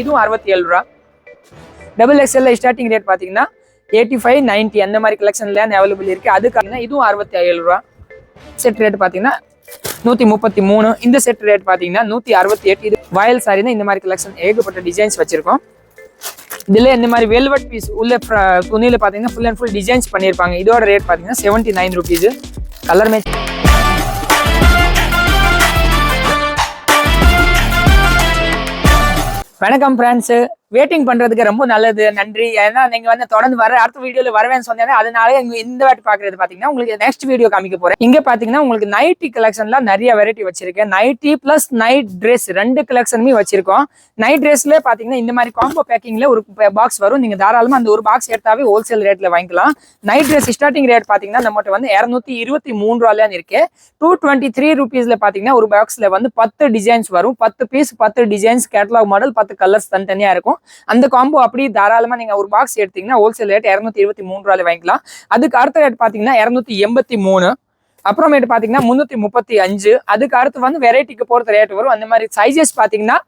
இதுவும் அறுபத்தி ஏழு ரூபா டபுள் எக்ஸ்எல்ல ஸ்டார்டிங் ரேட் பார்த்தீங்கன்னா எயிட்டி ஃபைவ் நைன்ட்டி அந்த மாதிரி கலெக்ஷன்ல அவைலபிள் இருக்கு. அதுக்காக இதுவும் அறுபத்தி ஏழு ரூபா. செட் ரேட் பார்த்தீங்கன்னா நூற்றி முப்பத்தி மூணு. இந்த செட் ரேட் பார்த்தீங்கன்னா நூற்றி அறுபத்தி எட்டு இது வயல் சாரினா இந்த மாதிரி கலெக்ஷன் ஏகப்பட்ட டிசைன்ஸ் வச்சிருக்கோம். இதில் இந்த மாதிரி வெல்வெட் பீஸ் உள்ள துணியில் துணியில பார்த்தீங்கன்னா ஃபுல் அண்ட் ஃபுல் டிசைன்ஸ் பண்ணியிருப்பாங்க. இதோட ரேட் பார்த்தீங்கன்னா seventy nine rupees colour match வணக்கம் ஃப்ரெண்ட்ஸ் வெயிட்டிங் பண்றதுக்கு ரொம்ப நல்லது நன்றி. ஏன்னா நீங்க வந்து தொடர்ந்து வர அடுத்த வீடியோல வரவேன்னு சொன்னேன் அதனால இந்த வாட்டி பாக்குறது பாத்தீங்கன்னா உங்களுக்கு நெக்ஸ்ட் வீடியோ காமிக்க போறேன். இங்க பாத்தீங்கன்னா உங்களுக்கு நைட்டி கலெக்ஷன்ல நிறைய வெரைட்டி வச்சிருக்கேன். நைட்டி பிளஸ் நைட் ட்ரெஸ் ரெண்டு கலெக்ஷனுமே வச்சிருக்கோம். நைட் ட்ரெஸ்ல பாத்தீங்கன்னா இந்த மாதிரி காம்போ பேக்கிங்ல ஒரு பாக்ஸ் வரும். நீங்க தாராளமா அந்த ஒரு பாக்ஸ் எடுத்தாவே ஹோல்சேல் ரேட்ல வாங்கிக்கலாம். நைட் ட்ரெஸ் ஸ்டார்டிங் ரேட் பாத்தீங்கன்னா நம்மகிட்ட வந்து இரநூத்தி இருபத்தி மூணு ரூபாய்லாம் இருக்கு. டூ டுவெண்ட்டி த்ரீ ருபீஸ்ல பாத்தீங்கன்னா ஒரு பாக்ஸ்ல வந்து பத்து டிசைன்ஸ் வரும். பத்து பீஸ் பத்து டிசைன்ஸ் கேட்டலாக் மாடல் பத்து கலர்ஸ் தனித்தனியா இருக்கும். அந்த காம்போ அப்படி தாராளமா நீங்க ஒரு பாக்ஸ் எடுத்தீங்கன்னா ஹோல்சேல் ரேட் இரநூத்தி இருபத்தி மூணு ரூபாய் வாங்கிக்கலாம். அதுக்கு அடுத்த ரேட் பாத்தீங்கன்னா இரநூத்தி எண்பத்தி மூணு. அப்புறமேட்டு பாத்தீங்கன்னா முந்நூற்றி முப்பத்தி அஞ்சு. அதுக்கு அடுத்து வந்து வெரைட்டிக்கு பொறுத்த ரேட் வரும். அந்த மாதிரி சைஸஸ் பாத்தீங்கன்னா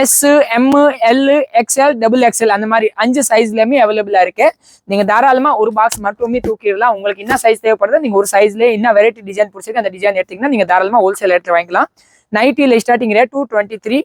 S M L XL double XL அந்த மாதிரி அஞ்சு சைஸ்லயுமே அவைலபிளா இருக்கு. நீங்க தாராளமா ஒரு பாக்ஸ் மட்டுமே தூக்கிடலாம். உங்களுக்கு என்ன சைஸ் தேவைப்படுதோ நீங்க ஒரு சைஸ்ல என்ன வெரைட்டி டிசைன் பிடிச்சிருக்கு அந்த டிசைன் எடுத்தீங்கன்னா நீங்க தாராளமா ஹோல்சேல் ரேட் வாங்கிக்கலாம். நைட்டியில் starting rate two twenty three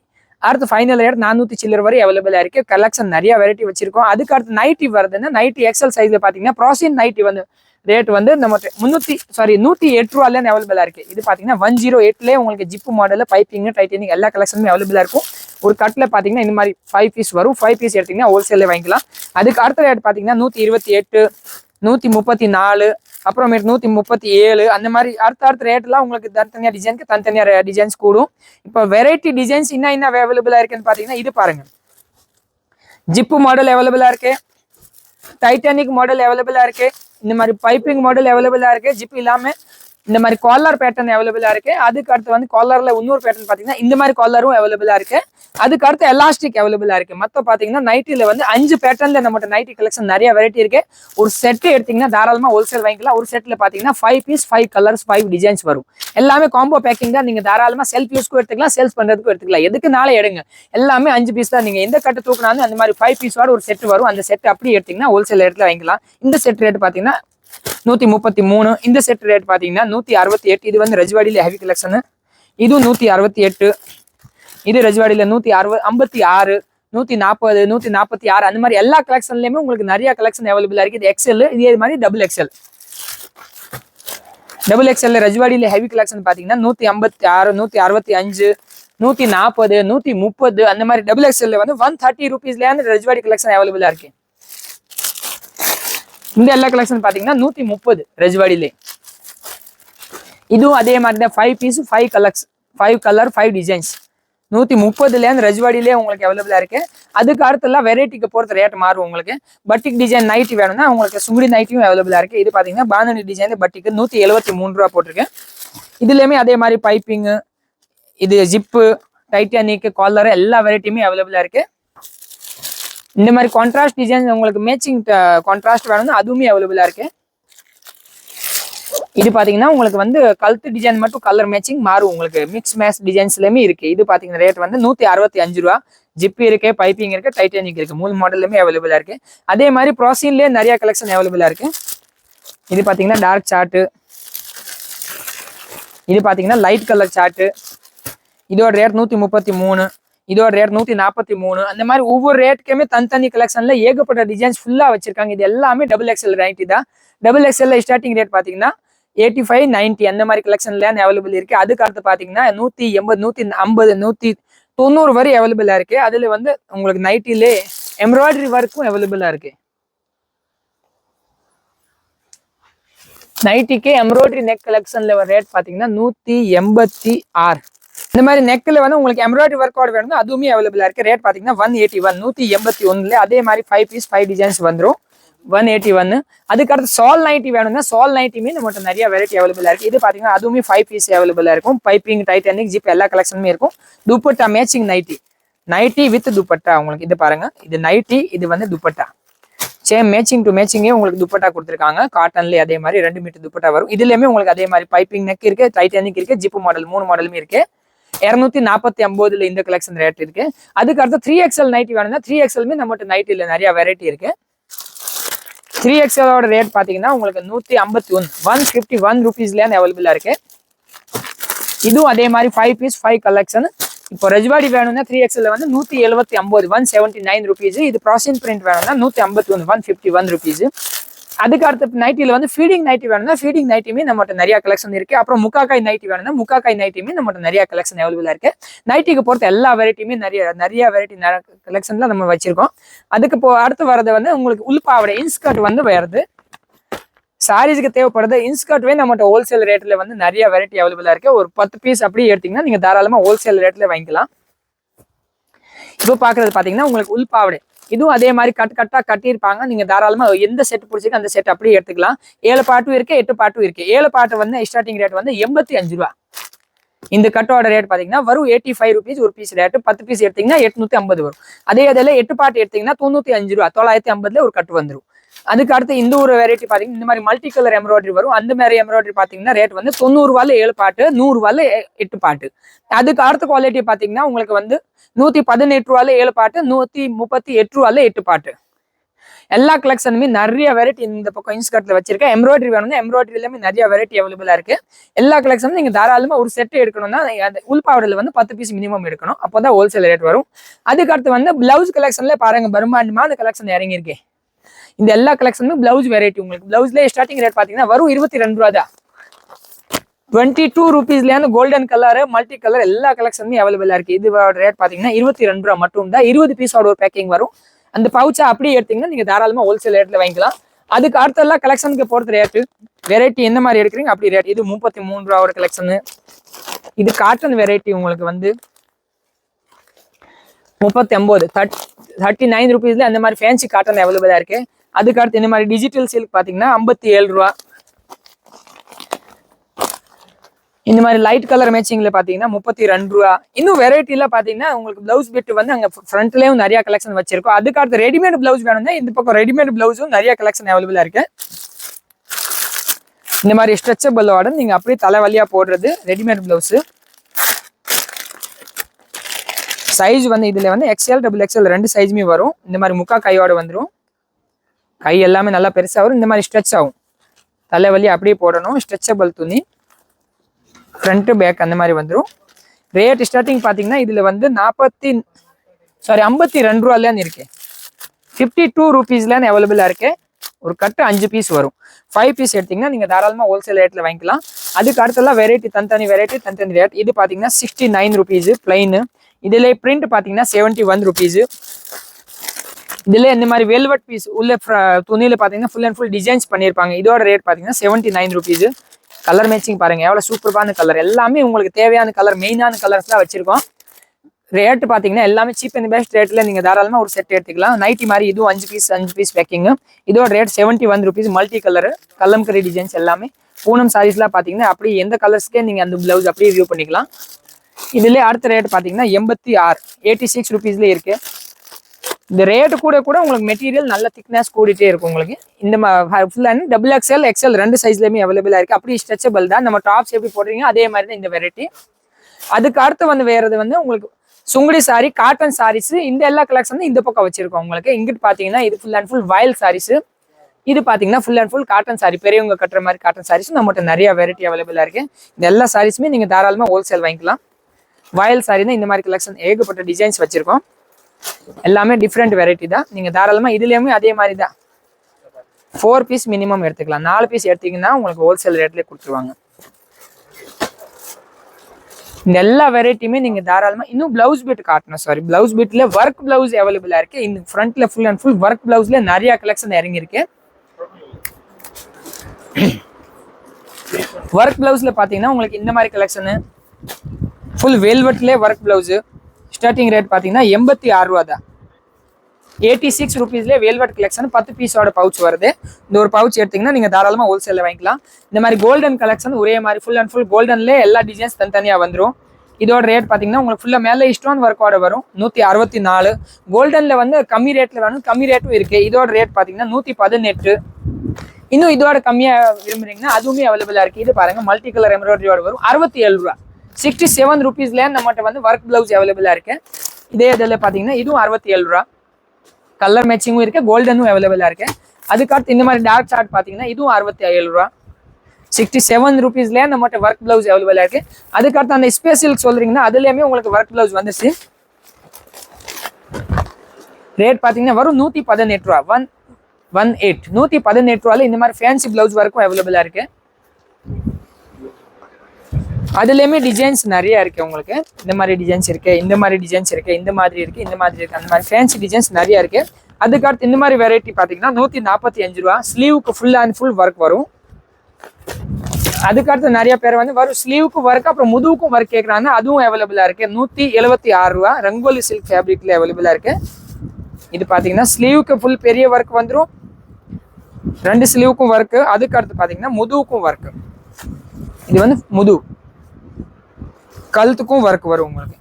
அடுத்து ஃபைனல் ரேட் நானூற்றி சில்லர் வரை அவைலபிளாக இருக்குது கலெக்ஷன் நிறைய வெரைட்டி வச்சிருக்கோம். அதுக்கு அடுத்து நைட்டி வருதுன்னா நைட்டி எக்ஸல் சைஸில் பார்த்தீங்கன்னா ப்ராசின் நைட்டி வந்து ரேட் வந்து நம்ம முந்நூற்றி சாரி நூற்றி எட்டு ரூபாலேருந்து அவைலபிளாக இருக்குது இது பார்த்தீங்கன்னா ஒன் ஜீரோ எயிட்லேயே உங்களுக்கு ஜிப்பு மாடல் பைப்பிங் டைட்டனிங் எல்லா கலெக்ஷனுமே அவைலபிளாக இருக்கும். ஒரு கட்டில் பார்த்தீங்கன்னா இந்த மாதிரி ஃபைவ் பீஸ் வரும். ஃபைவ் பீஸ் எடுத்தீங்கன்னா ஹோல்சேலில் வாங்கிக்கலாம். அதுக்கு அடுத்த ரேட் பார்த்தீங்கன்னா நூற்றி இருபத்தி எட்டு நூற்றி முப்பத்தி நாலு அப்புறமேட்டு நூற்றி முப்பத்தி ஏழு அந்த மாதிரி அடுத்த அடுத்த ரேட்லாம் உங்களுக்கு தனித்தனியாக டிசைனுக்கு தனித்தனியாக டிசைன்ஸ் கூடும். இப்போ வெரைட்டி டிசைன்ஸ் என்ன என்ன அவைலபிளாக இருக்குன்னு பார்த்தீங்கன்னா இது பாருங்க. ஜிப்பு மாடல் அவைலபிளாக இருக்கு. டைட்டானிக் மாடல் அவைலபிளாக இருக்கு. இந்த மாதிரி பைப்பிங் மாடல் அவைலபிளாக இருக்கு. ஜிப் இல்லாமல் இந்த மாதிரி காலர் பேட்டர்ன் அவைலபிளா இருக்கு. அதுக்கு அடுத்து வந்து காலர்ல இன்னொரு பேட்டர்ன் பாத்தீங்கன்னா இந்த மாதிரி காலரும் அவைலபிளா இருக்கு. அதுக்கு அடுத்து எலாஸ்டிக் அவைலபிளா இருக்கு. மொத்தம் பாத்தீங்கன்னா நைட்டில வந்து அஞ்சு பேட்டர்ன்ல நம்மகிட்ட நைட்டி கலெக்ஷன் நிறைய வெரைட்டி இருக்கு. ஒரு செட் எடுத்தீங்கன்னா தாராளமா ஹோல்சேல் வாங்கிக்கலாம். ஒரு செட்ல பாத்தீங்கன்னா five piece five colours five designs வரும். எல்லாமே காம்போ பேக்கிங் தான். நீங்க தாராளமா செல்ஃப் யூஸ்க்கும் எடுத்துக்கலாம் சேல்ஸ் பண்றதுக்கும் எடுத்துக்கலாம். எதுக்கு நாளே எடுங்க? எல்லாமே அஞ்சு பீஸ் தான். நீங்க எந்த கட்டு தூக்கினாலும் அந்த மாதிரி ஃபைவ் பீஸோட ஒரு செட் வரும். அந்த செட் அப்படி எடுத்தீங்கன்னா ஹோல்சேல் ரேட்ல வாங்கிக்கலாம். இந்த செட் ரேட் பாத்தீங்கன்னா நூத்தி முப்பத்தி மூணு. இந்த செட் ரேட் பாத்தீங்கன்னா நூத்தி அறுபத்தி எட்டு. இது வந்து ரஜ்வாடியில ஹெவி கலெக்ஷன் இதுவும் நூத்தி அறுபத்தி எட்டு. இது ரஜ்வாடியில நூத்தி அறுபது ஐம்பத்தி ஆறு நூத்தி நாற்பது நூத்தி நாற்பத்தி ஆறு. அந்த மாதிரி எல்லா கலெக்ஷன்லயுமே உங்களுக்கு நிறைய கலெக்ஷன் அவைலபிளா இருக்கு. இது எக்ஸ்எல் இதே மாதிரி டபுள் எக்ஸ்எல் டபுள் எக்ஸ்எல் ரஜ்வாடியில ஹெவி கலெக்ஷன் பாத்தீங்கன்னா நூத்தி ஐம்பத்தி ஆறு நூத்தி அறுபத்தி அஞ்சு நூத்தி நாற்பது நூத்தி முப்பது. அந்த மாதிரி டபுள் எக்ஸ்எல்ல வந்து ஒன் தேர்ட்டி ருபீஸ்ல ரஜ்வாடி கலெக்ஷன் அவைலபிளா இருக்கு. இந்த எல்லா கலெக்ஷன் பாத்தீங்கன்னா நூத்தி முப்பது ரெஜ்வாடிலே இதுவும் அதே மாதிரி தான் five piece five colours five colour five designs நூத்தி முப்பதுலேருந்து ரஜ்வாடிலே உங்களுக்கு அவைலபிளா இருக்கு. அதுக்கு அடுத்தெல்லாம் வெரைட்டிக்கு பொறுத்த ரேட் மாறும் உங்களுக்கு. பட்டிக் டிசைன் நைட்டி வேணும்னா உங்களுக்கு சுங்குடி நைட்டியும் அவைலபிளா இருக்கு. இது பாத்தீங்கன்னா பாந்தனி டிசைன் பட்டிக்கு நூத்தி எழுபத்தி மூணு ரூபா போட்டிருக்கேன் இதுலயுமே அதே மாதிரி பைப்பிங்கு இது ஜிப்பு டைட்டானிக் காலர் எல்லா வெரைட்டியுமே அவைலபிளா இருக்கு. இந்த மாதிரி கான்ட்ராஸ்ட் டிசைன்ஸ் உங்களுக்கு மேட்சிங் கான்ட்ராஸ்ட் வேணும்னா அதுவுமே அவைலபிளாக இருக்குது இது பார்த்தீங்கன்னா உங்களுக்கு வந்து கழுத்து டிசைன் மட்டும் கலர் மேட்சிங் மாறும். உங்களுக்கு மிக்ஸ் மேட்ச் டிசைன்ஸ்லையுமே இருக்குது இது பார்த்தீங்கன்னா ரேட் வந்து நூற்றி அறுபத்தி அஞ்சு ரூபா. ஜிப் இருக்கு பைப்பிங் இருக்கு டைட்டானிக் இருக்கு. மூணு மாடலுமே அவைலபிளாக இருக்குது அதே மாதிரி ப்ராசின்லயே நிறைய கலெக்ஷன் அவைலபிளாக இருக்குது இது பார்த்தீங்கன்னா டார்க் சார்ட்டு இது பார்த்தீங்கன்னா லைட் கலர் சார்ட்டு இதோட ரேட் நூற்றி முப்பத்தி மூணு. இதோட ரேட் நூத்தி நாற்பத்தி மூணு. அந்த மாதிரி ஒவ்வொரு ரேட்டுக்குமே தனித்தனி கலெக்ஷன்ல ஏகப்பட்ட டிசைன்ஸ் ஃபுல்லா வச்சிருக்காங்க. இது எல்லாமே டபுள் எக்ஸ்எல் ரைட்டி தான். டபுள் எக்ஸ்எல்ல ஸ்டார்டிங் ரேட் பாத்தீங்கன்னா எயிட்டி ஃபைவ் நைன்டி அந்த மாதிரி கலெக்ஷன்ல அவைலபிள் இருக்கு. அதுக்கு அடுத்து பாத்தீங்கன்னா நூத்தி எண்பது நூத்தி ஐம்பது நூத்தி தொண்ணூறு வரை அவைலபிளா இருக்கு. அதுல வந்து உங்களுக்கு நைட்டிலே எம்ப்ராய்டரி ஒர்க்கும் அவைலபிளா இருக்கு. நைட்டிக்கே எம்ப்ராய்டரி நெக் கலெக்ஷன்ல ரேட் பாத்தீங்கன்னா நூத்தி எண்பத்தி ஆறு. இந்த மாதிரி நெக்கில் வந்து உங்களுக்கு எம்ப்ராய்டரி ஒர்க் அவுட் வேணும் அதுவுமே அவைலபிளாக இருக்குது ரேட் பார்த்தீங்கன்னா ஒன் எயிட்டி ஒன் நூற்றி எண்பத்தி ஒன்றில் அதே மாதிரி ஃபைவ் பீஸ் ஃபைவ் டிசைன்ஸ் வந்துடும் ஒன் எயிட்டி ஒன்னு அதுக்கடுத்து சால் நைட்டி வேணும்னா சால் நைட்டியுமே நம்மகிட்ட நிறைய வெரைட்டி அவைலபிளாக இருக்குது இது பார்த்தீங்கன்னா அதுவுமே ஃபைவ் பீஸ் அவைலபிளாக இருக்கும். பைப்பிங் டைட்டானிக் ஜிப் எல்லா கலெக்ஷனுமே இருக்கும். Dupatta matching nighty nighty with dupatta. உங்களுக்கு இது பாருங்கள் இது நைட்டி இது வந்து துப்பட்டா. சேம் மேட்சிங் டு மேட்சிங்கே உங்களுக்கு துப்பட்டா கொடுத்துருக்காங்க. காட்டன்லேயே அதே மாதிரி ரெண்டு மீட்டர் துப்பட்டா வரும். இதுலேயுமே உங்களுக்கு அதே மாதிரி பைப்பிங் நெக் இருக்குது டைட்டானிக் இருக்குது ஜிப்பு மாடல் மூணு மாடலுமே இருக்குது இரநூத்தி நாற்பத்தி ஒன்பதுல இந்த கலெக்ஷன் ரேட் இருக்கு. அதுக்கு அடுத்து த்ரீ எக்ஸ்எல் நைட்டி வேணும்னா த்ரீ எக்ஸ்எல்மே நம்மகிட்ட நைட்டில நிறைய வெரைட்டி இருக்கு. த்ரீ எக்ஸ்எலோட ரேட் பார்த்தீங்கன்னா உங்களுக்கு நூற்றி ஐம்பத்தி ஒன் ஒன் ஃபிஃப்டி ஒன் ருபீஸ்லேருந்து அவைலபிளாக இருக்கு. இதுவும் அதே மாதிரி ஃபைவ் பீஸ் ஃபைவ் கலெக்ஷன் இப்போ ரஜ்வாடி வேணும்னா த்ரீ எக்ஸ்எல் வந்து நூற்றி எழுபத்தி ஐம்பது ஒன் செவன்ட்டி நைன் ருபீஸ் இது ப்ராசின் பிரிண்ட் வேணும்னா நூற்றி ஐம்பத்தி one one fifty one rupees அதுக்கு அடுத்த நைட்டியில் வந்து ஃபீடிங் நைட்டி வேணும்னா ஃபீடிங் நைட்டியுமே நம்மகிட்ட நிறைய கலெக்ஷன் இருக்கு. அப்புறம் முக்காக்காய் நைட்டி வேணும்னா முக்காக்காய் நைட்டியுமே நம்மகிட்ட நிறைய கலெக்ஷன் அவைலபிளாக இருக்கு. நைட்டிக்கு பொறுத்த எல்லா வெரைட்டியுமே நிறைய நிறைய வெரைட்டி கலெக்ஷன்ல நம்ம வச்சிருக்கோம். அதுக்கு இப்போ அடுத்து வரது வந்து உங்களுக்கு உள்பாவடை இன்ஸ்கர்ட் வந்து வருது சாரீஸ்க்கு தேவைப்படுது இன்ஸ்கர்ட்வே நம்மகிட்ட ஹோல்சேல் ரேட்டில் வந்து நிறைய வெரைட்டி அவைலபிளாக இருக்குது ஒரு பத்து பீஸ் அப்படியே எடுத்திங்கன்னா நீங்கள் தாராளமாக ஹோல்சேல் ரேட்டில் வாங்கிக்கலாம். இப்போ பார்க்குறது பார்த்தீங்கன்னா உங்களுக்கு உள்பாவடை. இதுவும் அதே மாதிரி கட் கட்டாக கட்டியிருப்பாங்க. நீங்கள் தாராளமாக எந்த செட் பிடிச்சிருக்கு அந்த செட் அப்படியே எடுத்துக்கலாம். ஏழு பாட்டும் இருக்கு எட்டு பாட்டும் இருக்கு. ஏழு பாட்டு வந்து ஸ்டார்டிங் ரேட் வந்து எண்பத்தி அஞ்சு ரூபா. இந்த கட்டோட ரேட் பார்த்தீங்கன்னா வரும் எயிட்டி ஃபைவ் ருபீஸ் ஒரு பீஸ் ரேட்டு பத்து பீஸ் எடுத்தீங்கன்னா எட்நூத்தி ஐம்பது வரும். அதே அதில் எட்டு பாட்டு எடுத்தீங்கன்னா தொண்ணூற்றி அஞ்சு ரூபா. தொள்ளாயிரத்தி ஐம்பதுல ஒரு கட்டு வந்துடும் அதுக்கு அடுத்து இந்த ஒரு வெரைட்டி பார்த்தீங்கன்னா இந்த மாதிரி மல்டி கலர் எம்ப்ராய்டரி வரும். அந்த மாதிரி எம்ப்ராய்டரி பார்த்தீங்கன்னா ரேட் வந்து தொண்ணூறுவால ஏழு பாட்டு நூறுரூவால எட்டு பாட்டு. அதுக்கு அடுத்த குவாலிட்டி பார்த்தீங்கன்னா உங்களுக்கு வந்து நூற்றி பதினெட்டு ரூபால ஏழு பாட்டு நூற்றி முப்பத்தி எட்டு ரூபால எட்டு பாட்டு. எல்லா கலெக்ஷனுமே நிறைய வெரைட்டி இந்த பக்கம் இன்ஸ்கர்ட்ல வச்சிருக்கேன். எம்ப்ராய்டரி வேணும்னா எம்ப்ராய்டரிலுமே நிறைய வெரைட்டி அவைலபிளா இருக்கு. எல்லா கலெக்ஷனும் நீங்க தாராளமா ஒரு செட் எடுக்கணும்னா அந்த உள்பாவடையில வந்து பத்து பீஸ் மினிமம் எடுக்கணும். அப்போதான் ஹோல்சேல் ரேட் வரும். அதுக்கு அடுத்து வந்து பிளவுஸ் கலெக்ஷன்ல பாருங்க பிரம்மாண்டமா அந்த கலெக்ஷன் இறங்கியிருக்கேன் இந்த எல்லா கலெக்ஷனும் பிளவுஸ் வெரைட்டி உங்களுக்கு. பிளவுஸ்ல ஸ்டார்டிங் ரேட் பார்த்தீங்கன்னா வரும் இருபத்தி ரெண்டு ரூபா தான். டுவெண்ட்டி டூ ருபீஸ்லேருந்து கோல்டன் கலர் மல்டி கலர் எல்லா கலெக்ஷனுமே அவைலபிளாக இருக்குது இது ரேட் பார்த்தீங்கன்னா இருபத்தி ரெண்டு ரூபா மட்டும் தான் இருபது பீஸோட ஒரு பேக்கிங் வரும். அந்த பவுச்சை அப்படியே எடுத்தீங்கன்னா நீங்கள் தாராளமாக ஹோல்சேல் ரேட்டில் வாங்கிக்கலாம். அதுக்கு அடுத்த எல்லாம் கலெக்ஷனுக்கு பொறுத்த ரேட்டு வெரைட்டி என்ன மாதிரி எடுக்கிறீங்க? அப்படி ரேட் இது முப்பத்தி மூணு ரூபா ஒரு கலெக்ஷனு இது காட்டன் வெரைட்டி உங்களுக்கு வந்து முப்பத்தி ஒன்பது தேர்ட்டி நைன் ருபீஸ்ல அந்த மாதிரி ஃபேன்சி காட்டன் அவைலபிளா இருக்கு. அதுக்கு அடுத்து இந்த மாதிரி டிஜிட்டல் சில்க் பாத்தீங்கன்னா ஐம்பத்தி ஏழு ரூபா. இந்த மாதிரி லைட் கலர் மேட்சிங்ல பாத்தீங்கன்னா முப்பத்தி ரெண்டு ரூபா. இன்னும் வெரைட்டில பாத்தீங்கன்னா உங்களுக்கு பிளவுஸ் பிட் வந்து அங்க ஃப்ரண்ட்லயும் நிறைய கலெக்ஷன் வச்சிருக்கோம். அதுக்கு அடுத்து ரெடிமேட் பிளவுஸ் வேணும்னா இந்த பக்கம் ரெடிமேட் பிளவுஸும் நிறைய கலெக்ஷன் அவைலபிளா இருக்கு. இந்த மாதிரி ஸ்ட்ரெச்சபிளோட நீங்க அப்படியே தலை வழியா போடுறது ரெடிமேட் பிளவுஸ் சைஸ் வந்து இதில் வந்து எக்ஸ்எல் டபுள் எக்ஸ்எல் ரெண்டு சைஸுமே வரும். இந்த மாதிரி முக்கா கையோடு வந்துடும் கை எல்லாமே நல்லா பெருசாக வரும். இந்த மாதிரி ஸ்ட்ரெச் ஆகும். தலைவலி அப்படியே போடணும். ஸ்ட்ரெச்சபிள் துணி. ஃப்ரண்ட்டு பேக் அந்த மாதிரி வந்துடும் ரேட் ஸ்டார்டிங் பார்த்தீங்கன்னா இதில் வந்து நாற்பத்தி சாரி ஐம்பத்தி ரெண்டு ரூபாலேருந்து இருக்கு. ஃபிஃப்டி டூ ருபீஸ்லேருந்து அவைலபிளாக இருக்கு. ஒரு கட்டு அஞ்சு பீஸ் வரும். ஃபைவ் பீஸ் எடுத்திங்கன்னா நீங்கள் தாராளமாக ஹோல்சேல் ரேட்டில் வாங்கிக்கலாம். அதுக்கு அடுத்தெல்லாம் வெரைட்டி தனித்தனி வெரைட்டி தனித்தனி ரேட் இது பார்த்தீங்கன்னா சிக்ஸ்டி நைன் ருபீஸு பிளைனு இதில் பிரிண்ட் பார்த்தீங்கன்னா செவன்ட்டி ஒன் ருபீஸு இதில் இந்த மாதிரி வெல்வெட் பீஸ் உள்ள துணியில் துணியில பார்த்தீங்கன்னா ஃபுல் அண்ட் ஃபுல் டிசைன்ஸ் பண்ணியிருப்பாங்க இதோட ரேட் பார்த்தீங்கன்னா seventy nine rupees colour matching பாருங்க எவ்வளோ சூப்பரான கலர் எல்லாமே உங்களுக்கு தேவையான கலர் மெயினான கலர்ஸ் தான் வச்சிருக்கோம். ரேட் பார்த்தீங்கன்னா எல்லாமே சீப் அண்ட் பெஸ்ட் ரேட்டில் நீங்கள் தாராளமாக ஒரு செட் எடுத்துக்கலாம். நைட்டி மாதிரி இதுவும் அஞ்சு பீஸ் அஞ்சு பீஸ் பேக்கிங் இதோட rate seventy one rupees multi colour kalamkari designs எல்லாமே. பூனம் சாரீஸ்லாம் பார்த்தீங்கன்னா அப்படி எந்த கலர்ஸ்க்கே நீங்கள் அந்த ப்ளவுஸ் அப்படியே வியூ பண்ணிக்கலாம். இதுலேயே அடுத்த ரேட் பார்த்தீங்கன்னா எண்பத்தி ஆறு எயிட்டி சிக்ஸ் ருபீஸ்லேயே இருக்குது இந்த ரேட்டு கூட கூட உங்களுக்கு மெட்டீரியல் நல்ல திக்னஸ் கூடிட்டே இருக்கும் உங்களுக்கு. இந்த full and double XL XL ரெண்டு சைஸ்லையுமே அவைலபிளாக இருக்குது அப்படி ஸ்ட்ரெச்சபிள் தான். நம்ம டாப்ஸ் எப்படி போடுறீங்க அதே மாதிரி தான் இந்த வெரைட்டி அதுக்கு அடுத்து வந்து வேறது வந்து உங்களுக்கு சுங்குடி சாரி காட்டன் சாரீஸ் இந்த எல்லா கலெக்ஷன் இந்த பக்கம் வச்சிருக்கோம் உங்களுக்கு. இங்கிட்டு பார்த்தீங்கன்னா இது ஃபுல் அண்ட் ஃபுல் வயல் சாரீஸ் இது பார்த்தீங்கன்னா full and full cotton saree பெரியவங்க கட்டுற மாதிரி காட்டன் சாரீஸ் நம்மகிட்ட நிறைய வெரைட்டி அவைலபிளாக இருக்குது இந்த எல்லா சாரீஸுமே நீங்கள் தாராளமாக ஹோல்சேல் வாங்கிக்கலாம். வயல் சாரி தான் இந்த மாதிரி கலெக்ஷன் ஏகப்பட்ட டிசைன்ஸ் வச்சிருக்கோம். எல்லாமே டிஃப்ரெண்ட் வெரைட்டி தான். நீங்கள் தாராளமாக இதுலேயுமே அதே மாதிரி தான். ஃபோர் பீஸ் மினிமம் எடுத்துக்கலாம். நாலு பீஸ் எடுத்தீங்கன்னா உங்களுக்கு ஹோல்சேல் ரேட்லேயே கொடுத்துருவாங்க. இந்த எல்லா வெரைட்டியுமே நீங்கள் தாராளமாக இன்னும் ப்ளவுஸ் பிட் காட்டணும் சாரி ப்ளவுஸ் பிட்ல ஒர்க் ப்ளவுஸ் அவைலபிளாக இருக்குது இந்த ஃப்ரண்ட்டில் ஃபுல் அண்ட் ஃபுல் ஒர்க் ப்ளவுஸில் நிறைய கலெக்ஷன் இறங்கியிருக்கு. ஒர்க் ப்ளவுஸில் பார்த்தீங்கன்னா உங்களுக்கு இந்த மாதிரி கலெக்ஷனு ஃபுல் வெல்வெட்லேயே ஒர்க் ப்ளவுஸு ஸ்டார்டிங் ரேட் பார்த்தீங்கன்னா எண்பத்தி ஆறு ரூபா தான். எயிட்டி சிக்ஸ் ருபீஸ்லேயே வெல்வெட் கலெக்ஷன் பத்து பீஸோட பவுச் வருது. இந்த ஒரு பவுச் எடுத்தீங்கன்னா நீங்கள் தாராளமாக ஹோல்சேலில் வாங்கிக்கலாம். இந்த மாதிரி கோல்டன் கலெக்ஷன் ஒரே மாதிரி ஃபுல் அண்ட் ஃபுல் கோல்டன்லேயே எல்லா டிசைன்ஸ் தனித்தனியாக வந்துடும் இதோட ரேட் பார்த்தீங்கன்னா உங்களுக்கு ஃபுல்லாக மேலே ஸ்டோன் ஒர்க்கோட வரும். நூற்றி அறுபத்தி நாலு. கோல்டனில் வந்து கம்மி ரேட்டில் வேணும். கம்மி ரேட்டும் இருக்குது இதோட ரேட் பார்த்தீங்கன்னா நூற்றி பதினெட்டு. இன்னும் இதோட கம்மியாக விரும்புறீங்கன்னா அதுவுமே அவைலபிளாக இருக்குது இது பாருங்கள் மல்டி கலர் எம்ப்ராய்டரியோட வரும். அறுபத்தி ஏழு ரூபா சிக்ஸ்டி செவன் ருபீஸ்ல நம்மகிட்ட வந்து ஒர்க் பிளவுஸ் அவைலபிளா இருக்கு. இதே இதில் பார்த்தீங்கன்னா இதுவும் அறுபத்தி ஏழு ரூபா. கலர் மேட்சிங்கும் இருக்கு கோல்டனும் அவைலபிளா இருக்கு. அதுக்கடுத்து இந்த மாதிரி டார்க் சார்ட் பார்த்தீங்கன்னா இதுவும் அறுபத்தி ஏழு ரூபா சிக்ஸ்டி செவன் ருபீஸ்லேயே நம்மகிட்ட ஒர்க் பிளவுஸ் அவைலபிளா இருக்கு. அதுக்கடுத்து அந்த ஸ்பெஷல் சொல்றீங்கன்னா அதுலேயுமே உங்களுக்கு ஒர்க் பிளவுஸ் வந்துச்சு ரேட் பார்த்தீங்கன்னா வரும் நூற்றி பதினெட்டு ரூபா. ஒன் ஒன் எயிட் நூற்றி பதினெட்டு ரூபாயில் இந்த மாதிரி ஃபேன்சி பிளவுஸ் வரைக்கும் அவைலபிளாக இருக்கு. அதுலேயுமே டிசைன்ஸ் நிறைய இருக்குது உங்களுக்கு. இந்த மாதிரி டிசைன்ஸ் இருக்குது இந்த மாதிரி டிசைன்ஸ் இருக்குது இந்த மாதிரி இருக்குது இந்த மாதிரி இருக்குது அந்த மாதிரி ஃபேன்சி டிசைன்ஸ் நிறைய இருக்குது அதுக்கடுத்து இந்த மாதிரி வெரைட்டி பார்த்தீங்கன்னா நூற்றி நாற்பத்தி அஞ்சு ரூபா. ஸ்லீவுக்கு ஃபுல் அண்ட் ஃபுல் ஒர்க் வரும். அதுக்கடுத்து நிறைய பேர் வந்து வரும். ஸ்லீவுக்கு ஒர்க் அப்புறம் முதுவுக்கும் ஒர்க் கேட்குறாங்க அதுவும் அவைலபிளாக இருக்குது நூற்றி எழுபத்தி ஆறு ரூபா. ரங்கோலி சில்க் ஃபேப்ரிக்கில் அவைலபிளாக இருக்குது இது பார்த்தீங்கன்னா ஸ்லீவுக்கு ஃபுல் பெரிய ஒர்க் வந்துடும் ரெண்டு ஸ்லீவுக்கும் ஒர்க்கு அதுக்கு அடுத்து பார்த்தீங்கன்னா முதுவுக்கும் ஒர்க்கு இது வந்து முது கழுத்துக்கும் ஒர்க் வரும் உங்களுக்கு.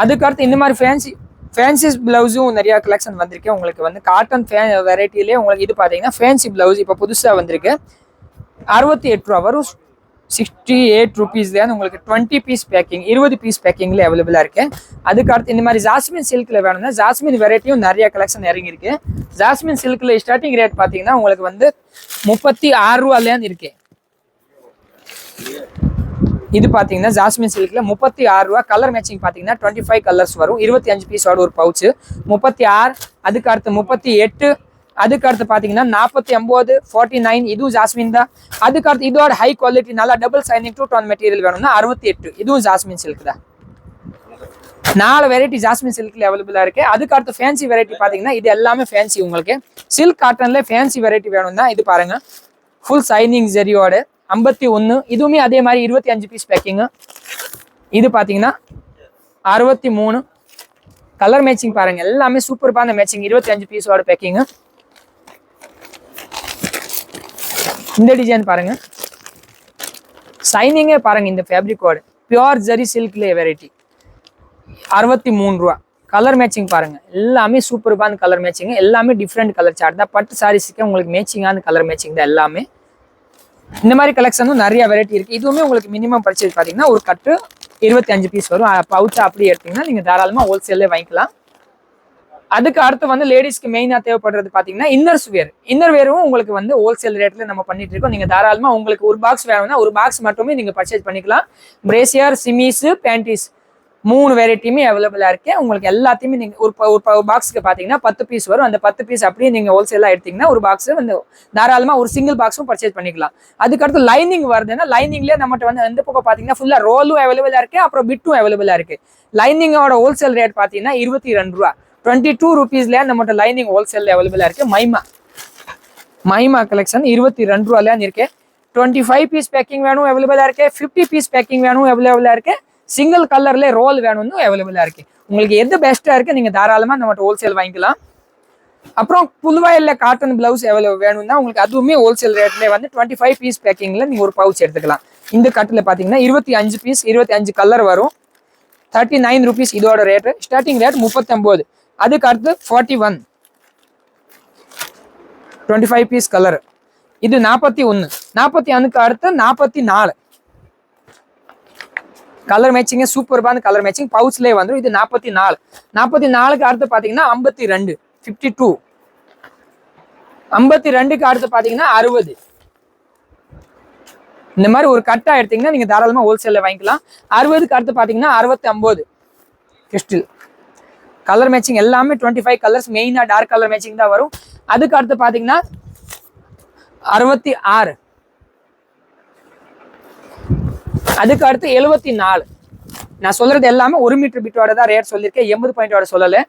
அதுக்கடுத்து இந்த மாதிரி ஃபேன்சி ஃபேன்சி பிளவுஸும் நிறைய கலெக்ஷன் வந்திருக்கு. உங்களுக்கு வந்து காட்டன் ஃபே வெரைட்டிலே உங்களுக்கு இது பார்த்தீங்கன்னா ஃபேன்சி பிளவுஸ் இப்போ புதுசாக வந்திருக்கு. அறுபத்தி எட்டு ரூபா வரும். சிக்ஸ்டி எயிட் ருபீஸ்லேருந்து உங்களுக்கு டுவெண்ட்டி பீஸ் பேக்கிங் இருபது பீஸ் பேக்கிங்கில் அவைலபிளாக இருக்குது அதுக்கு அடுத்து இந்த மாதிரி ஜாஸ்மின் சில்கில் வேணும்னா ஜாஸ்மின் வெரைட்டியும் நிறைய கலெக்ஷன் இறங்கியிருக்கு ஜாஸ்மின் சில்கில் ஸ்டார்டிங் ரேட் பார்த்தீங்கன்னா உங்களுக்கு வந்து முப்பத்தி ஆறு ரூபாலேருந்து இருக்கு. இது பார்த்தீங்கன்னா ஜாஸ்மின் சில்கில் முப்பத்தி ஆறு ரூபா கலர் மேட்சிங் பார்த்தீங்கன்னா டுவெண்ட்டி ஃபைவ் கலர்ஸ் வரும். இருபத்தி அஞ்சு பீஸோட ஒரு பவுச்சு முப்பத்தி ஆறு அதுக்கு அடுத்து முப்பத்தி எட்டு அதுக்கு அடுத்து பார்த்தீங்கன்னா நாற்பத்தி ஒம்பது ஃபார்ட்டி நைன் இதுவும் ஜாஸ்மின் தான். அதுக்கு அடுத்து இதோட ஹை குவாலிட்டி நல்லா double shining two tone material வேணும்னா அறுபத்தி எட்டு இதுவும் ஜாஸ்மின் சில்க் தான். நாலு வெரைட்டி ஜாஸ்மின் சில்க்ல அவைலபிளா இருக்கு. அதுக்கு அடுத்து ஃபேன்சி வெரைட்டி பாத்தீங்கன்னா இது எல்லாமே ஃபேன்சி உங்களுக்கு. சில்க் காட்டன்ல ஃபேன்சி வெரைட்டி வேணும்னா இது பாருங்க. ஃபுல் சைனிங் ஜெரியோட ஐம்பத்தி ஒன்று இதுவுமே அதே மாதிரி இருபத்தி அஞ்சு பீஸ் பேக்கிங்கு இது பார்த்தீங்கன்னா அறுபத்தி மூணு. கலர் மேட்சிங் பாருங்கள் எல்லாமே சூப்பர்பான மேட்சிங் இருபத்தி அஞ்சு பீஸோட பேக்கிங்கு இந்த டிசைன் பாருங்க. சைனிங்கே பாருங்க இந்த ஃபேப்ரிக்கோட பியோர் ஜரி சில்க்ல வெரைட்டி அறுபத்தி மூணு ரூபா. கலர் மேட்சிங் பாருங்க. எல்லாமே சூப்பர்பான கலர் மேட்சிங் எல்லாமே டிஃப்ரெண்ட் கலர் சார்ட் தான். பட்டு சாரீஸுக்கு உங்களுக்கு மேட்சிங்கான கலர் மேட்சிங் தான் எல்லாமே. இந்த மாதிரி கலெக்ஷனும் நிறைய வெரைட்டி இருக்கு. இதுவுமே உங்களுக்கு மினிமம் பர்ச்சேஸ் பார்த்தீங்கன்னா ஒரு கட்டு இருபத்தி அஞ்சு பீஸ் வரும். பவுச்சா அப்படி எடுத்தீங்கன்னா நீங்க தாராளமா ஹோல்சேல்லே வாங்கிக்கலாம். அதுக்கு அடுத்து வந்து லேடிஸ்க்கு மெயினாக தேவைப்படுறது பார்த்தீங்கன்னா இன்னர்ஸ் வேர் இன்னர் வேரும் உங்களுக்கு வந்து ஹோல்சேல் ரேட்டில் நம்ம பண்ணிட்டு இருக்கோம். நீங்கள் தாராளமாக உங்களுக்கு ஒரு பாக்ஸ் வேணும்னா ஒரு பாக்ஸ் மட்டுமே நீங்கள் பர்ச்சேஸ் பண்ணிக்கலாம். பிரேசியர் சிமிஸு பேண்டிஸ் மூணு வெரைட்டியுமே அவைலபிளாக இருக்கு உங்களுக்கு எல்லாத்தையுமே நீங்கள் ஒரு ப- ஒரு ப- பார்த்தீங்கன்னா பத்து பீஸ் வரும். அந்த பத்து பீஸ் அப்படியே நீங்கள் ஹோல்சேலாக எடுத்தீங்கன்னா ஒரு பாக்ஸ் வந்து தாராளமாக ஒரு சிங்கிள் பாக்ஸும் பர்ச்சேஸ் பண்ணிக்கலாம். அதுக்கடுத்து லைனிங் வருதுன்னா லைனிங்லேயே நம்மகிட்ட வந்து எந்த பக்கம் பார்த்தீங்கன்னா ஃபுல்லாக ரோலும் அவைலபிளாக இருக்குது அப்புறம் பிட்டும் அவைலபிளாக இருக்குது லைனிங்கோட ஹோல்சேல் ரேட் பார்த்தீங்கன்னா இருபத்தி ரெண்டு ரூபா. டுவெண்ட்டி டூ ருபீஸ்ல நம்மகிட்ட லைனிங் ஹோல்சேல் அவைலபிளா இருக்கு. மைமா. மைமா கலெக்ஷன் இருபத்தி ரெண்டு ரூபாலேருந்து இருக்கு டுவெண்ட்டி ஃபைவ் பீஸ் பேக்கிங் வேணும் அவைலபிளா இருக்கு. ஃபிஃப்டி பீஸ் பேக்கிங் வேணும் அவைலபிளா இருக்கு. சிங்கிள் கலர்ல ரோல் வேணும்னு அவைலபிளா இருக்கு. உங்களுக்கு எது பெஸ்டா இருக்கு நீங்க தாராளமா நம்மகிட்ட ஹோல்சேல் வாங்கிக்கலாம். அப்புறம் புல்வாயில காட்டன் பிளவுஸ் எவ்வளோ வேணும்னா உங்களுக்கு அதுவுமே ஹோல்சேல் ரேட்ல வந்து டுவெண்ட்டி ஃபைவ் பீஸ் பேக்கிங்கில் நீங்கள் ஒரு பவுச் எடுத்துக்கலாம். இந்த கட்டில் பார்த்தீங்கன்னா இருபத்தி அஞ்சு பீஸ் இருபத்தி அஞ்சு கலர் வரும். தேர்ட்டி நைன் ருபீஸ் இதோட ரேட்டு ஸ்டார்டிங் ரேட் முப்பத்தொம்போது. அதுக்கு அடுத்து forty one twenty five piece colour இது நாற்பத்தி ஒன்று நாற்பத்தி ஒன்றுக்கு அடுத்து நாற்பத்தி நாலு. கலர் மேட்சிங்க சூப்பர்பான கலர் மேட்சிங் பவுச்லேயே வந்துடும் இது நாற்பத்தி நாலு. நாற்பத்தி நாலுக்கு அடுத்து பார்த்தீங்கன்னா ஐம்பத்தி ரெண்டு. ஃபிஃப்டி டூ ஐம்பத்தி ரெண்டுக்கு அடுத்து பார்த்தீங்கன்னா அறுபது. இந்த மாதிரி ஒரு கட்டாக எடுத்தீங்கன்னா நீங்கள் தாராளமாக ஹோல்சேலில் வாங்கிக்கலாம். அறுபதுக்கு அடுத்து பார்த்தீங்கன்னா அறுபத்தி ஐம்பது கிறிஸ்டில் கலர் மேட்சிங் எல்லாமே டுவெண்ட்டி ஃபைவ் கலர்ஸ் மெயினாக டார்க் கலர் மேட்சிங் தான் வரும். அதுக்கு அடுத்து பார்த்தீங்கன்னா அறுபத்தி ஆறு. அதுக்கு அடுத்து எழுபத்தி நாலு. நான் சொல்றது எல்லாமே ஒரு மீட்டர் பிட்டோட தான் ரேட் சொல்லியிருக்கேன் எண்பது பாயிண்டோட சொல்லலை.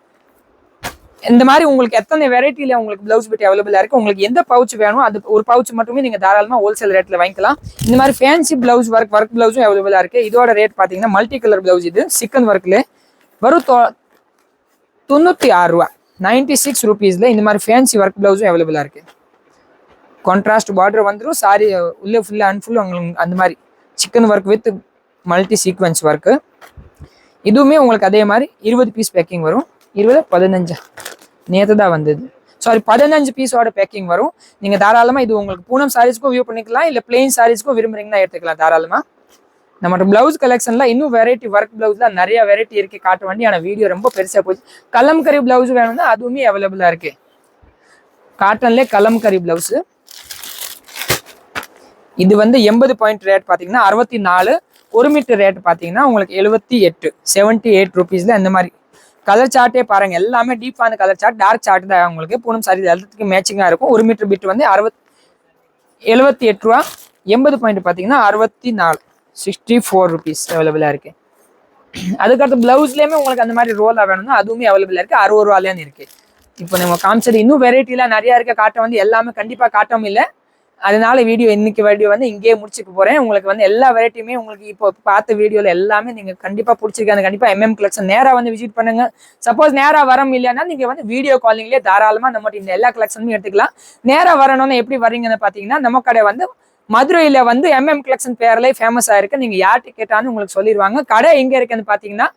இந்த மாதிரி உங்களுக்கு எத்தனை வெரைட்டியில் உங்களுக்கு ப்ளவுஸ் பிட் அவைலபிளாக இருக்குது உங்களுக்கு எந்த பவுச் வேணும் அது ஒரு பவுச் மட்டுமே நீங்கள் தாராளமாக ஹோல்சேல் ரேட்டில் வாங்கிக்கலாம். இந்த மாதிரி ஃபேன்சி ப்ளவுஸ் ஒர்க் ஒர்க் ப்ளவுஸும் அவைலபிளாக இருக்குது இதோட ரேட் பார்த்தீங்கன்னா மல்டி கலர் ப்ளவுஸ் இது சிக்கன் ஒர்க்கில் வரும் தொண்ணூற்றி ஆறு ரூபா. நைன்டி சிக்ஸ் ருபீஸில் இந்த மாதிரி ஃபேன்சி ஒர்க் ப்ளவுஸும் அவைலபிளாக இருக்குது கான்ட்ராஸ்ட் பார்டர் வந்துடும் சாரி உள்ளே ஃபுல்லாக அண்ட் உங்களுக்கு அந்த மாதிரி chikan work with multi sequence work இதுவுமே உங்களுக்கு அதே மாதிரி இருபது பீஸ் பேக்கிங் வரும். இருபது பதினஞ்சு. நேற்று தான் வந்தது. சாரி பதினஞ்சு பீஸோட பேக்கிங் வரும். நீங்கள் தாராளமாக இது உங்களுக்கு பூனம் சாரீஸ்க்கும் வியூ பண்ணிக்கலாம். இல்லை பிளெயின் சாரீஸ்க்கும் விரும்புறீங்கன்னா எடுத்துக்கலாம் தாராளமாக நம்ம பிளவுஸ் கலெக்ஷன்ல இன்னும் வெரைட்டி ஒர்க் பிளவுஸ்ல நிறைய வெரைட்டி இருக்கு. காட்ட வேண்டி வீடியோ ரொம்ப பெருசா போச்சு. கலம்கரி பிளவுஸ் வேணும்னா அதுவுமே அவைலபிளா இருக்கு. காட்டன்ல கலம்கரி பிளவுஸ் இது வந்து எண்பது பாயிண்ட் ரேட் பார்த்தீங்கன்னா அறுபத்தி நாலு ஒரு மீட்டர் ரேட் பார்த்தீங்கன்னா உங்களுக்கு எழுபத்தி எட்டு செவன்ட்டி எயிட் ருபீஸில் இந்த மாதிரி. கலர் சார்ட்டே பாருங்கள் எல்லாமே டீப்பான கலர் சார்ட் டார்க் சார்ட் தான் உங்களுக்கு பூனம் சாரி எல்லாத்துக்கும் மேட்சிங்காக இருக்கும். ஒரு மீட்டர் பிட் வந்து அறுபத் எழுபத்தி எட்டு ரூபா. எண்பது பாயிண்ட் பார்த்தீங்கன்னா அறுபத்தி நாலு சிக்ஸ்டி ஃபோர் ருபீஸ் அவைலபிளாக இருக்குது அதுக்கடுத்து ப்ளவுஸ்லேயுமே உங்களுக்கு அந்த மாதிரி ரோலாக வேணும்னா அதுவுமே அவைலபிளாக இருக்குது அறுபது ரூபாலேருந்து இருக்குது இப்போ நம்ம காமிச்சது இன்னும் வெரைட்டிலாம் நிறையா இருக்க காட்ட வந்து எல்லாமே கண்டிப்பாக காட்டவும் இல்லை. அதனால வீடியோ இன்னைக்கு வீடியோ வந்து இங்கேயே முடிச்சுக்க போகிறேன் உங்களுக்கு வந்து எல்லா வெரைட்டியுமே உங்களுக்கு இப்போ பார்த்த வீடியோவில் எல்லாமே நீங்கள் கண்டிப்பாக பிடிச்சிருக்காங்க. கண்டிப்பாக எம்எம் கலெக்ஷன் நேராக வந்து விசிட் பண்ணுங்க. சப்போஸ் நேராக வர இல்லைன்னா நீங்கள் வந்து வீடியோ காலிங்லேயே தாராளமாக நம்ம இந்த எல்லா கலெக்ஷனுமே எடுத்துக்கலாம். நேராக வரணும்னு எப்படி வரீங்கன்னு பார்த்தீங்கன்னா நம்ம கடை வந்து மதுரையில வந்து எம்எம் கலெக்ஷன் பேர்ல ஃபேமஸ் ஆயிருக்கு. நீங்க யார்கிட்ட கேட்டாலும் உங்களுக்கு சொல்லிடுவாங்க கடை எங்க இருக்குன்னு பாத்தீங்கன்னா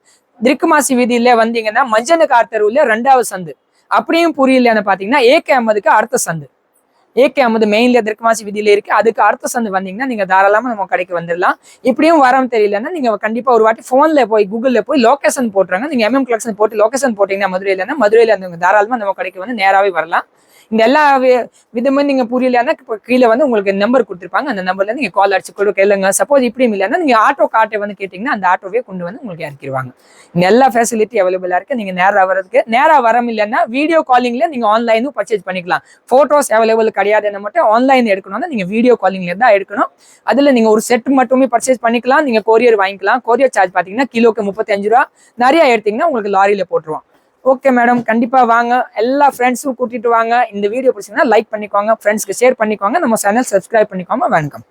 திருக்குமாசி வீதியில் வந்தீங்கன்னா மஞ்சள் கார்த்தருவில் தெருவுல ரெண்டாவது சந்து. அப்படியும் புரியலன்னு பாத்தீங்கன்னா ஏகே அமதுக்கு அடுத்த சந்து. ஏகே அமது மெயின்ல திருக்குமாசி விதியில இருக்கு. அதுக்கு அடுத்த சந்து வந்தீங்கன்னா நீங்க தாராளமா நம்ம கடைக்கு வந்துடலாம். இப்படியும் வரம் தெரியலன்னா நீங்க கண்டிப்பா ஒரு வாட்டி ஃபோனில் போய் கூகுள்ல போய் லொகேஷன் போட்டுருங்க. நீங்க எம்எம் கலெக்ஷன் போட்டு லொகேஷன் போட்டீங்கன்னா மதுரையிலன்னா மதுரையில் இருந்து தாராளமா நம்ம கடைக்கு வந்து நேராவே வரலாம். இந்த எல்லா வி- விதமும் நீங்க புரியலையானா இப்போ கீழே வந்து உங்களுக்கு நம்பர் கொடுத்துருப்பாங்க. அந்த நம்பர்ல நீங்கள் கால் அடிச்சு கூட கேளுங்க. சப்போஸ் இப்படியும் இல்லைன்னா நீங்கள் ஆட்டோ கார்ட்டை வந்து கேட்டிங்கன்னா அந்த ஆட்டோவே கொண்டு வந்து உங்களுக்கு இறக்கிடுவாங்க இந்த எல்லா ஃபெசிலிட்டி அவைலபிளாக இருக்கு. நீங்கள் நேராக வரதுக்கு நேராக வரம் இல்லைன்னா வீடியோ காலிங்ல நீங்கள் ஆன்லைனும் பர்ச்சேஸ் பண்ணிக்கலாம். ஃபோட்டோஸ் அவைலபிள் கிடையாதுன்னு மட்டும் ஆன்லைன் எடுக்கணும்னா நீங்கள் வீடியோ காலிங்ல தான் எடுக்கணும். அதில் நீங்கள் ஒரு செட் மட்டுமே பர்ச்சேஸ் பண்ணிக்கலாம். நீங்கள் கொரியர் வாங்கிக்கலாம். கொரியர் சார்ஜ் பார்த்தீங்கன்னா கிலோக்கு முப்பத்தஞ்சு ரூபா. நிறையா எடுத்தீங்கன்னா உங்களுக்கு லாரியில போட்டுருவோம். ஓகே மேடம் கண்டிப்பாக வாங்க. எல்லா ஃப்ரெண்ட்ஸும் கூட்டிகிட்டு வாங்க. இந்த வீடியோ பிடிச்சிங்கன்னா லைக் பண்ணிக்கோங்க. ஃப்ரெண்ட்ஸ்க்கு ஷேர் பண்ணிக்கோங்க. நம்ம சேனல் சப்ஸ்கிரைப் பண்ணிக்கோங்க. வணக்கம்.